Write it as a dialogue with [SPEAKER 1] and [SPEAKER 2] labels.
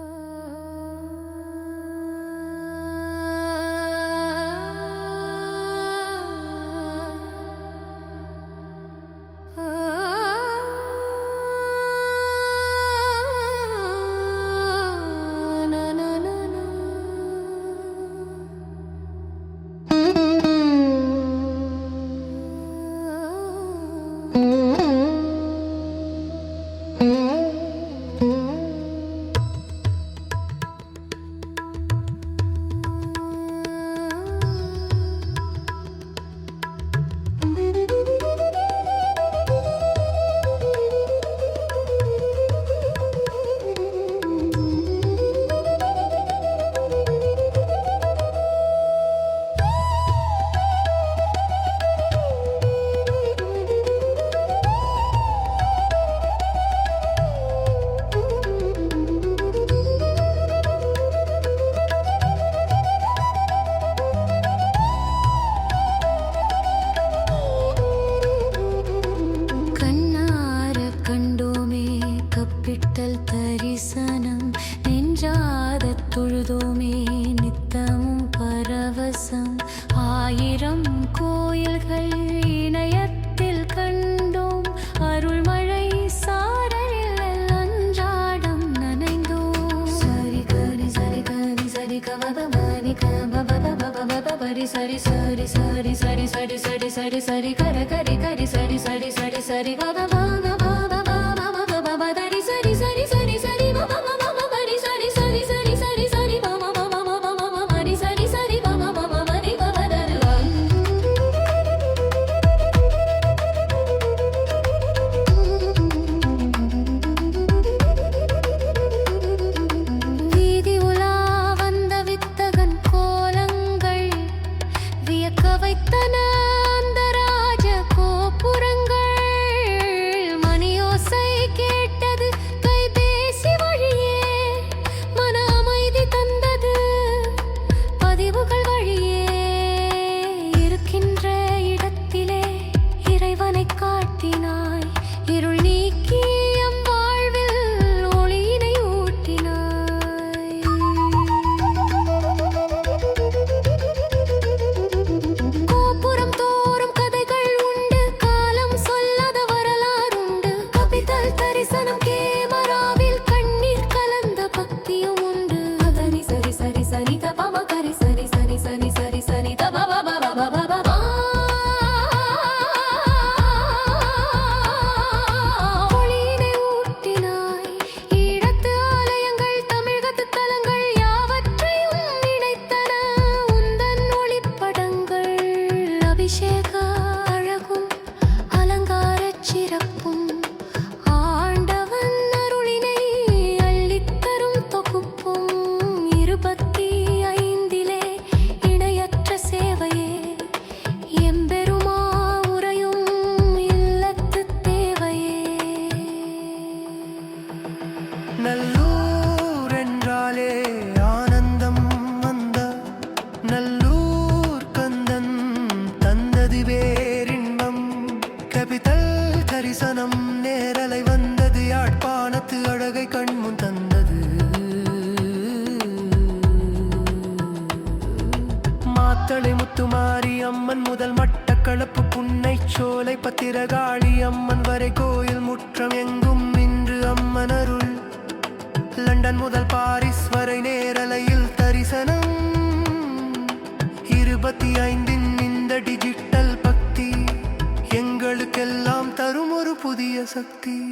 [SPEAKER 1] Oh. தொழுதோமே நித்தமும் பரவசம் ஆயிரம் கோயில்கள் இணையத்தில் கண்டோம் அருள்மழை சாரலில் அன்றாடம் நனைந்தோம் சரி கரி சரி கரி சரி கபபரி கபபரி சரி சரி
[SPEAKER 2] Mm. மாத்தளை முத்துமாரி அம்மன் முதல் மட்டக்களப்பு புன்னை சோலை பத்திரகாளி அம்மன் வரை கோயில் முற்றம் எங்கும் இன்று அம்மன் அருள். லண்டன் முதல் பாரிஸ் வரை நேரலையில் தரிசனம். இருபத்தி ஐந்தின் இந்த டிஜிட்டல் பக்தி எங்களுக்கெல்லாம் தரும் ஒரு புதிய சக்தி.